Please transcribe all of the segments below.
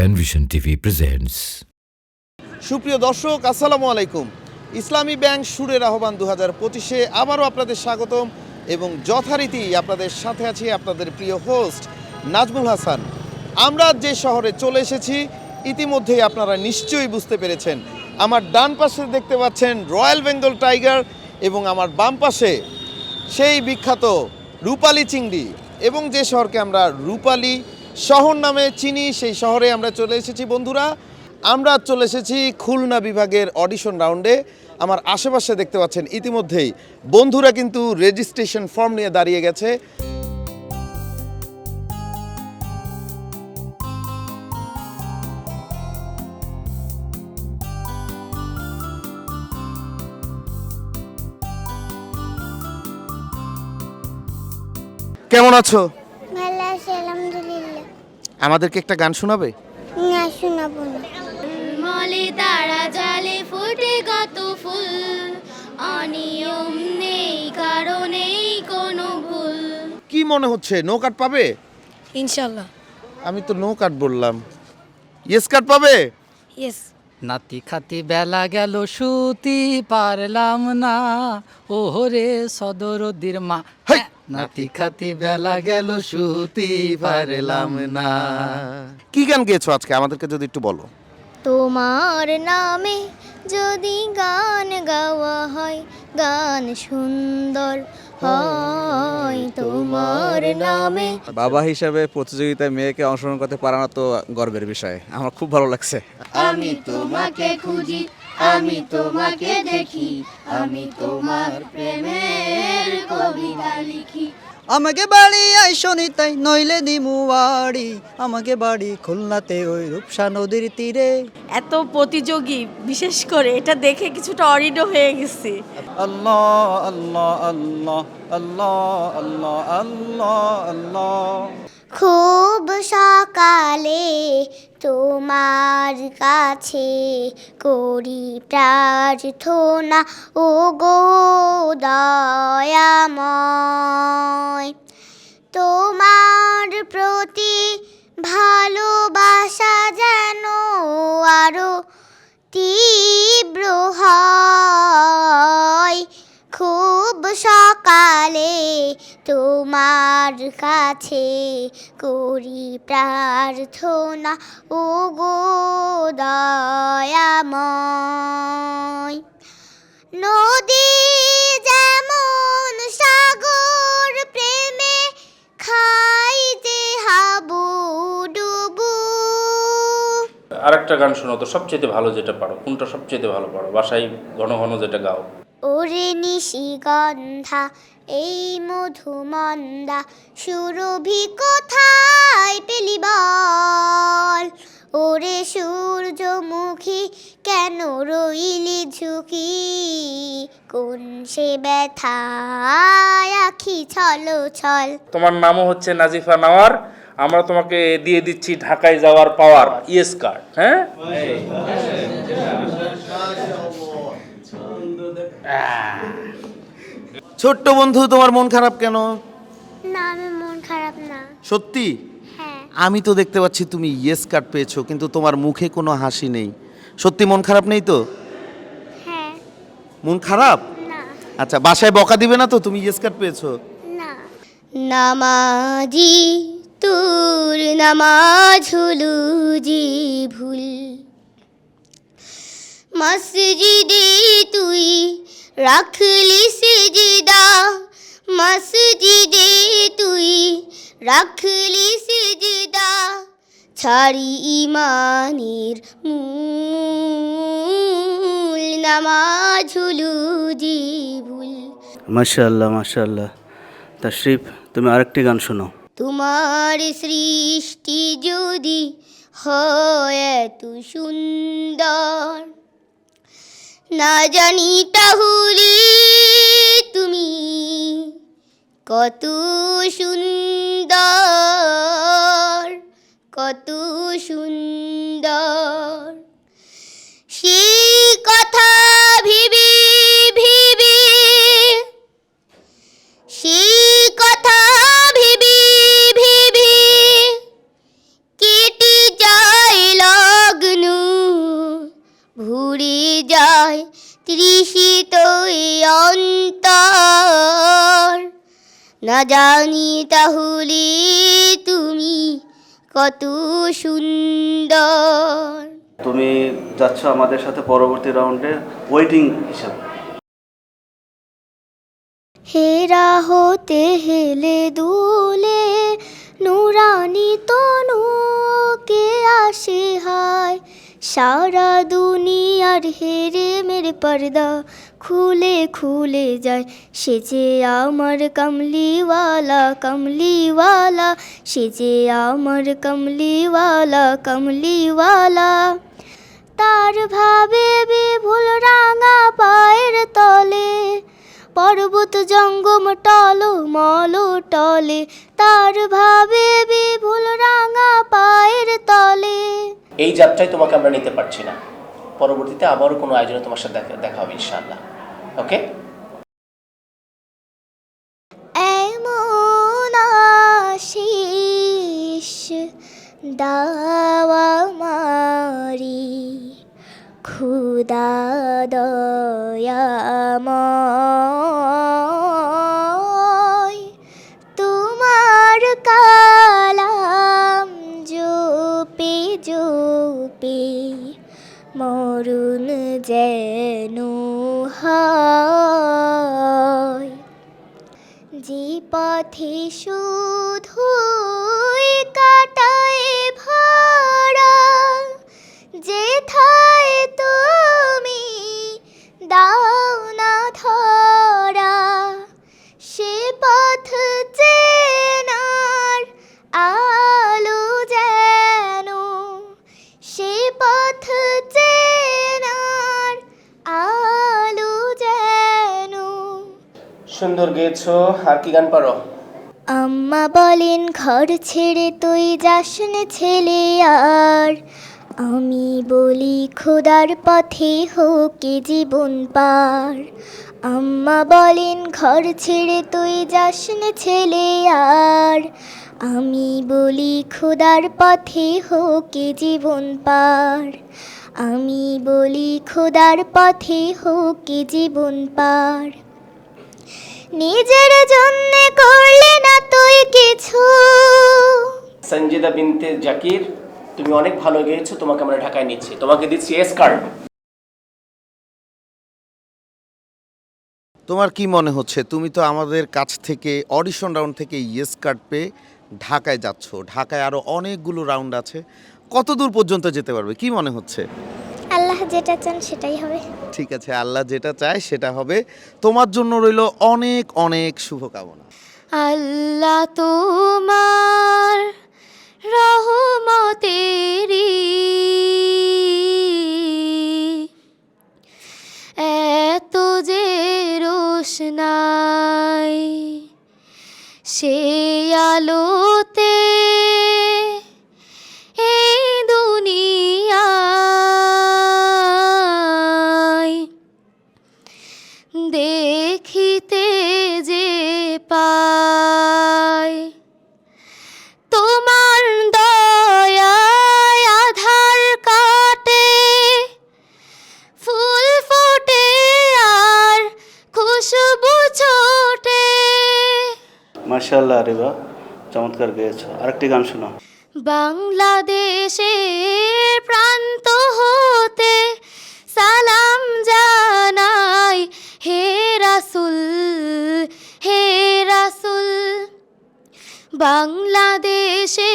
Panvision TV presents সুপ্রিয় দর্শক, আসসালামু আলাইকুম। ইসলামী ব্যাংক সুরের আহ্বান দু হাজার পঁচিশে আবারও আপনাদের স্বাগতম এবং যথারীতি আপনাদের সাথে আছি আপনাদের প্রিয় হোস্ট নাজমুল হাসান। আমরা যে শহরে চলে এসেছি, ইতিমধ্যেই আপনারা নিশ্চয়ই বুঝতে পেরেছেন, আমার ডান পাশে দেখতে পাচ্ছেন রয়্যাল বেঙ্গল টাইগার এবং আমার বাম পাশে সেই বিখ্যাত রূপালী চিংড়ি এবং যে শহরকে আমরা রূপালী শহর নামে চিনি, সেই শহরে আমরা চলে এসেছি বন্ধুরা। আমরা চলে এসেছি খুলনা বিভাগের অডিশন রাউন্ডে আমার আশেপাশে দেখতে পাচ্ছেন ইতিমধ্যেই বন্ধুরা কিন্তু রেজিস্ট্রেশন ফর্ম নিয়ে দাঁড়িয়ে গেছে। কেমন আছো? আমাদেরকে একটা গান শোনাবে? না শোনাবো না। মলে তারা জালে ফুটে কত ফুল। অনিয়ম নেই কারণেই কোনো ভুল। কি মনে হচ্ছে নো কাট পাবে? ইনশাল্লাহ। আমি তো নো কাট বললাম। ইয়েস কাট পাবে? ইয়েস নাতি খাতি বেলা গেল সুতি পারলাম না। ওহরে সদরদির মা। হেই! নাতি খাতি বেলা গেল শুতি পারলাম না। কি গান গেয়েছো আজকে? আমাদেরকে যদি একটু বলো। তোমার নামে যদি গান গাওয়া হয় গান সুন্দর হয়। তোমার নামে বাবা হিসাবে প্রতিযোগিতায় মেয়েকে অংশগ্রহণ করতে পারানো তো গর্বের বিষয়। আমার খুব ভালো লাগছে। আমি তোমাকে খুঁজি আমি তোমাকে দেখি আমি তোমার প্রেমের কবিতা লিখি। আমাকে বাড়ি আইসনি তাই নইলে দিমু বাড়ি। আমাকে বাড়ি খুলনাতে ওই রূপসা নদীর তীরে। এত প্রতিযোগী বিশেষ করে এটা দেখে কিছুটা অরিডো হয়ে গেছে। আল্লাহ আল্লাহ আল্লাহ আল্লাহ আল্লাহ আল্লাহ আল্লাহ। খুব সকালে তোমার কাছে করি প্রার্থনা। ও গো দয়াময়, তোমার প্রতি ভালোবাসা যেন আরও তীব্র হয়। খুব সকালে তোমার কাছে করি প্রার্থনা ও গো দয়াময়। নদী যেমন সাগর প্রেমে খাইতে হাবু ডুবু। আরেকটা গান শোনো তো সবচেয়ে ভালো যেটা পারো, কোনটা সবচেয়ে ভালো পারো? বাসায় ঘন ঘন যেটা গাও। ওরে নিশিগন্ধা এই মধুমন্দা, সুরভি কোথায় পেলি বল? ওরে সূর্যমুখী, কেন রইলি ঝুঁকি? কোন সে ব্যথায় আখি ছলো ছল? তোমার নামও হচ্ছে নাজিফা নাওয়ার, আমরা তোমাকে দিয়ে দিচ্ছি ঢাকায় যাওয়ার পাওয়ার, ইয়েস কার্ড হ্যাঁ? ছোট্ট বন্ধু তোমার মন খারাপ কেন? না আমি মন খারাপ না। সত্যি? হ্যাঁ। আমি তো দেখতে পাচ্ছি তুমি ইয়েস কার্ড পেয়েছ কিন্তু তোমার মুখে কোনো হাসি নেই। সত্যি মন খারাপ নেই তো? হ্যাঁ। মন খারাপ? না। আচ্ছা বাসায় বকা দিবে না তো তুমি ইয়েস কার্ড পেয়েছ? না। নামাজি তোর নামাজ হলো যে ভুল। মসজিদে তুই রাখলি সেজদা। মসজিদে তুই রাখলি সেজদা। ছাড়ি ইমানের মূল নামাজ হলো ভুল মাশাল্লাহ মাশাল্লাহ তাশরিফ তুমি আরেকটি গান শোনো। তোমার সৃষ্টি যদি হয় এত সুন্দর। না জানি তাহলে তুমি কত সুন্দর কত সুন্দর। সেই কথা ভেবে তৃষিত এই অন্তর। না জানি তাহলে তুমি কত সুন্দর। তুমি যাচ্ছ আমাদের সাথে পরবর্তী রাউন্ডে ওয়েটিং হিসাবে। হেরা হতে হেলে দুলে নুরানি তনুকে আসে হায়। সারা দুনিয়ার হেরে মেরে পর্দা খুলে খুলে যায়। সে যে আমার কমলিওয়ালা কমলিওয়ালা। সে যে আমার কমলিওয়ালা কমলিওয়ালা। তার ভাবে বিভুল রাঙা পায়ের তলে, পর্বত জঙ্গম টল মল টলে। তার ভাবে বিভুল রাঙা পায়ের তলে। এই যাত্রায় তোমাকে আমরা নিতে পারছি না। পরবর্তীতে আবারও কোনো আয়োজনে তোমার সাথে দেখা হবে, ইনশাআল্লাহ। ওকে দাওয়া মারি খুদা দয়াময়। তোমার কালাম জোপে জোপে মরুন যেন হয়। যে পথে শুধু সুন্দর গেয়েছো, আর কি গান পারো? আম্মা বলেন, ঘর ছেড়ে তুই যাস নে ছেলে আর। আমি বলি, খোদার পথে হোক জীবন পার। আম্মা বলেন, ঘর ছেড়ে তুই যাস নে ছেলে আর। আমি বলি, খোদার পথে হোক জীবন পার। আমি বলি, খোদার পথে হোক জীবন পার। নিজের জন্য করলে না তুই কিছু। সঞ্জিদা বিনতে জাকির তুমি অনেক ভালো গেয়েছো তোমাকে আমরা ঢাকায় নিচ্ছি। তোমাকে দিচ্ছি এস কার্ড তোমার কি মনে হচ্ছে? তুমি তো আমাদের কাছ থেকে অডিশন রাউন্ড থেকে ইয়েস কার্ড পেয়ে ঢাকায় যাচ্ছ। ঢাকায় আরও অনেকগুলো রাউন্ড আছে। কত দূর পর্যন্ত যেতে পারবে? কি মনে হচ্ছে? আল্লাহ যেটা চান সেটাই হবে। ঠিক আছে আল্লাহ যেটা চায় সেটা হবে। তোমার জন্য রইল অনেক অনেক শুভকামনা। আল্লাহ তোমার রহমতেরি এত যে রোশনাই সে আলোতে মার্শাল্লাহ আরিবা চমৎকার গেয়েছো। আরেকটি গান শোনো। বাংলাদেশের প্রান্ত হতে সালাম জানাই হে রাসুল হে রাসুল। বাংলাদেশের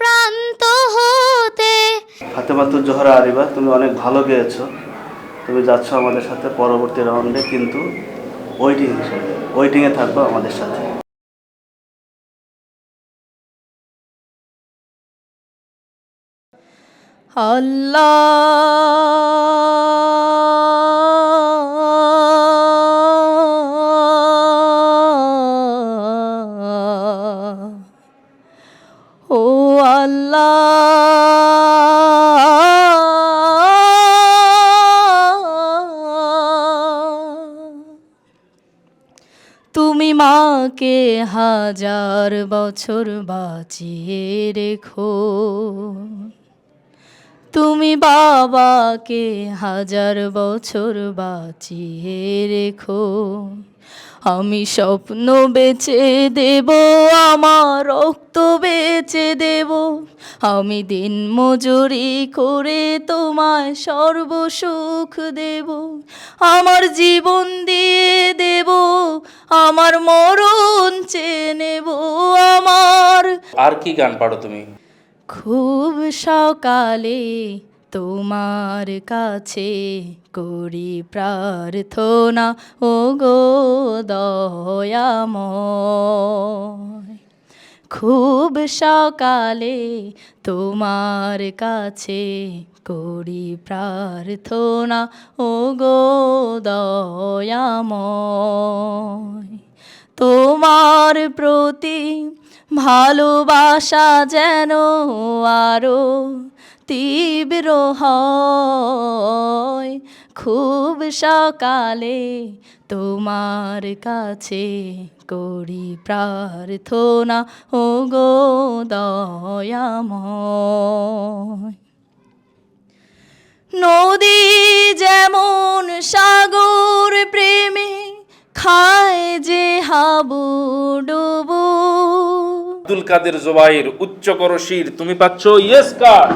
প্রান্ত হতে ফাতেমাতুর জোহরা আরিবা তুমি অনেক ভালো গেয়েছো। তুমি যাচ্ছ আমাদের সাথে পরবর্তী রাউন্ডে কিন্তু ওয়েটিং হিসেবে ওয়েটিংয়ে থাকব আমাদের সাথে। আল্লাহ। ও আল্লাহ। তুমি মাকে হাজার বছর বাঁচিয়ে রেখো। তুমি বাবাকে হাজার বছর বাঁচিয়ে রেখো। আমি স্বপ্ন বেচে দেব, আমার রক্ত বেচে দেব। আমি দিন মজুরি করে তোমায় সর্বসুখ দেব। আমার জীবন দিয়ে দেব, আমার মরণ চেয়ে নেব, আমার আর কি গান পারো তুমি? খুব সকালে তোমার কাছে করি প্রার্থনা। ও গো দয়াময়, খুব সকালে তোমার কাছে করি প্রার্থনা। ও গো দয়াময়, তোমার প্রতি ভালোবাসা যেন আরও তীব্র হয়। খুব সকালে তোমার কাছে করি প্রার্থনা ও গো দয়াময়। নদী যেমন সাগর প্রেমে খায় যে হাবু ডুবু আব্দুল কাদের জোবাইর উচ্চ করশির তুমি পাচ্ছ ইয়েস কার্ড